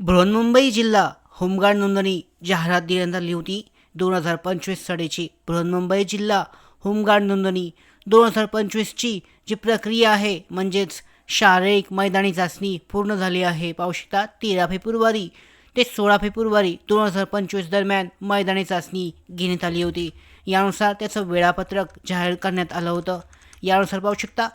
बृहन्मुंबई जिल्हा होमगार्ड नोंदणी जाहिरात देण्यात आली होती. दोन हजार पंचवीस साडेची बृहन्मुंबई जिल्हा होमगार्ड नोंदणी. दोन हजार पंचवीसची जी प्रक्रिया आहे म्हणजेच शारीरिक मैदानी चाचणी पूर्ण झाली आहे पाहू शकता तेरा फेब्रुवारी ते सोळा फेब्रुवारी दोन हजार पंचवीस दरम्यान मैदानी चाचणी घेण्यात आली होती. यानुसार त्याचं वेळापत्रक जाहीर करण्यात आलं होतं. यानुसार पाहू शकता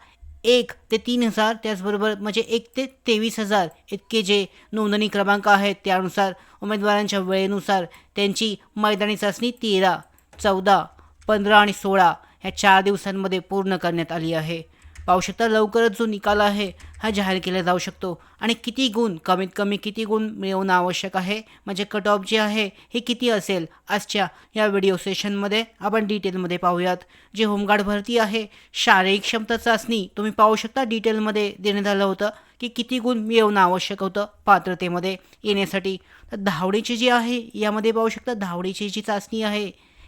एक ते तीन हजार त्याचबरोबर म्हणजे एक ते तेवीस हजार इतके जे नोंदणी क्रमांक आहेत त्यानुसार उमेदवारांच्या वेळेनुसार त्यांची मैदानी चाचणी तेरा चौदा पंधरा आणि सोळा ह्या चार दिवसांमध्ये पूर्ण करण्यात आली आहे. पाहू शकता लवकरच जो निकाल आहे हा जाहीर केला जाऊ शकतो. आणि किती गुण कमीत कमी किती गुण मिळवणं आवश्यक आहे? म्हणजे कट ऑफ जे आहे हे किती असेल? आजच्या या व्हिडिओ सेशनमध्ये आपण डिटेलमध्ये पाहूयात. जे होमगार्ड भरती आहे शारीरिक क्षमता चाचणी तुम्ही पाहू शकता डिटेलमध्ये देण्यात आलं होतं की किती गुण मिळवणं आवश्यक होतं पात्रतेमध्ये येण्यासाठी. तर धावणीची जी आहे यामध्ये पाहू शकता धावणीची जी चाचणी आहे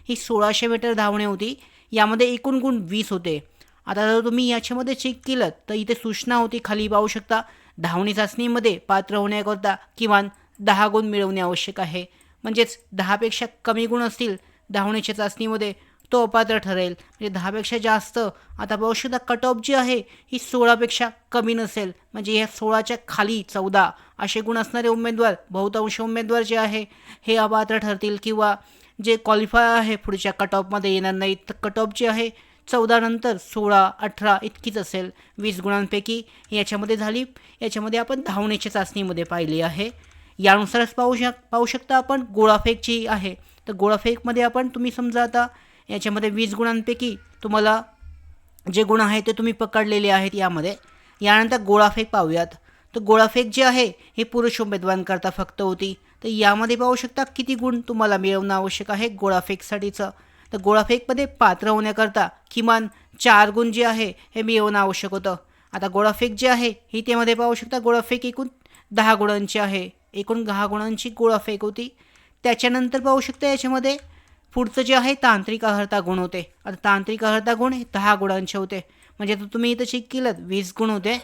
ही सोळाशे मीटर धावणे होती. यामध्ये एकूण गुण वीस होते. आता जर तुम्ही याच्यामध्ये चेक केलं तर इथे सूचना होती खाली पाहू शकता धावणी चाचणीमध्ये पात्र होण्याकरता किमान दहा गुण मिळवणे आवश्यक आहे. म्हणजेच दहापेक्षा कमी गुण असतील धावणीच्या चाचणीमध्ये तो अपात्र ठरेल. म्हणजे दहापेक्षा जास्त आता पाहू शकता कट ऑफ जी आहे ही सोळापेक्षा कमी नसेल. म्हणजे ह्या सोळाच्या खाली चौदा असे गुण असणारे उमेदवार बहुतांश उमेदवार जे आहे हे अपात्र ठरतील किंवा जे क्वालिफाय आहे पुढच्या कट ऑफमध्ये येणार नाहीत. तर कट ऑफ जे आहे चौदानंतर सोळा अठरा इतकीच असेल. वीस गुणांपैकी याच्यामध्ये झाली. याच्यामध्ये आपण धावण्याच्या चाचणीमध्ये पाहिली आहे. यानुसारच पाहू शक पाहू शकता आपण गोळाफेक जी आहे. तर गोळाफेकमध्ये आपण तुम्ही समजा आता याच्यामध्ये वीस गुणांपैकी तुम्हाला जे गुण आहेत ते तुम्ही पकडलेले आहेत यामध्ये. यानंतर गोळाफेक पाहूयात. तर गोळाफेक जे आहे हे पुरुष उमेदवारांकरता फक्त होती. तर यामध्ये पाहू शकता किती गुण तुम्हाला मिळवणं आवश्यक आहे गोळाफेकसाठीचं तर गोळाफेकमध्ये पात्र होण्याकरता किमान चार गुण जे आहे हे मिळवणं आवश्यक होतं. आता गोळाफेक जे आहे ही त्यामध्ये पाहू शकता गोळाफेक एकूण दहा गुणांची आहे. एकूण दहा गुणांची गोळाफेक होती. त्याच्यानंतर पाहू शकता याच्यामध्ये पुढचं जे आहे तांत्रिक अहर्ता गुण होते. आता तांत्रिक अहर्ता गुण हे दहा गुणांचे होते. म्हणजे आता तुम्ही इथं चेक केलं वीस गुण होते.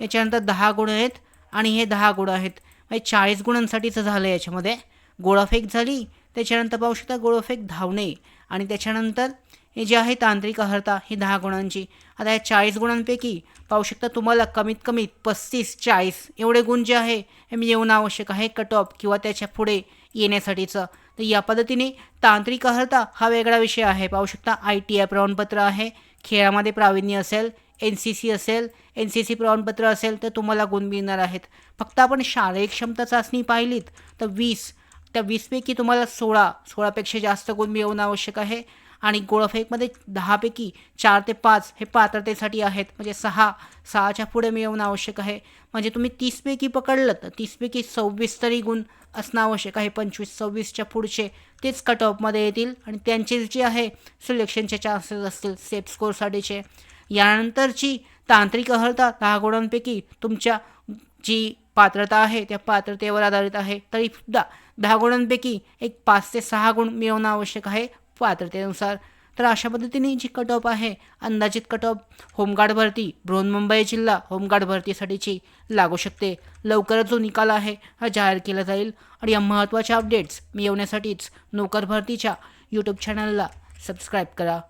याच्यानंतर दहा गुण आहेत आणि हे दहा गुण आहेत. म्हणजे चाळीस गुणांसाठीचं झालं याच्यामध्ये. गोळाफेक झाली त्याच्यानंतर पाहू शकता गोळाफेक धावणे. आणि त्याच्यानंतर हे जे आहे तांत्रिक अहर्ता ही दहा गुणांची. आता या चाळीस गुणांपैकी पाहू शकता तुम्हाला कमीत कमी पस्तीस चाळीस एवढे गुण जे आहे हे मी येऊन आवश्यक आहे कट ऑफ किंवा त्याच्या पुढे येण्यासाठीचं. तर या पद्धतीने तांत्रिक अहर्ता हा वेगळा विषय आहे. पाहू शकता आय टी आय प्रमाणपत्र आहे खेळामध्ये प्रावीण्य असेल एन सी सी असेल एन सी सी प्रमाणपत्र असेल तर तुम्हाला गुण मिळणार आहेत. फक्त आपण शारीरिक क्षमता चाचणी पाहिलीत तर वीस त्या वीसपैकी तुम्हाला सोळा सोळापेक्षा जास्त गुण मिळवणं आवश्यक आहे. आणि गोळफेकमध्ये दहापैकी चार ते पाच हे पात्रतेसाठी आहेत. म्हणजे सहा सहाच्या पुढे मिळवणं आवश्यक आहे. म्हणजे तुम्ही तीसपैकी पकडलं तर तीसपैकी सव्वीस तरी गुण असणं आवश्यक आहे. पंचवीस सव्वीसच्या पुढचे तेच कट ऑफमध्ये येतील. आणि त्यांचे जे आहे सिलेक्शनचे चान्सेस असतील सेफ स्कोरसाठीचे यानंतरची तांत्रिक अहर्ता दहा गुणांपैकी तुमच्या जी पात्रता आहे त्या पात्रतेवर आधारित आहे. तरी सुद्धा दहा गुणांपैकी एक पाच ते सहा गुण मिळवणं आवश्यक आहे पात्रतेनुसार. तर अशा पद्धतीने जी कट ऑफ आहे अंदाजित कट ऑफ होमगार्ड भरती बृहन्मुंबई जिल्हा होमगार्ड भरतीसाठीची लागू शकते. लवकरच जो निकाल आहे हा जाहीर केला जाईल. आणि या महत्त्वाच्या अपडेट्स मिळवण्यासाठीच नोकर भरतीच्या यूट्यूब चॅनलला सबस्क्राईब करा.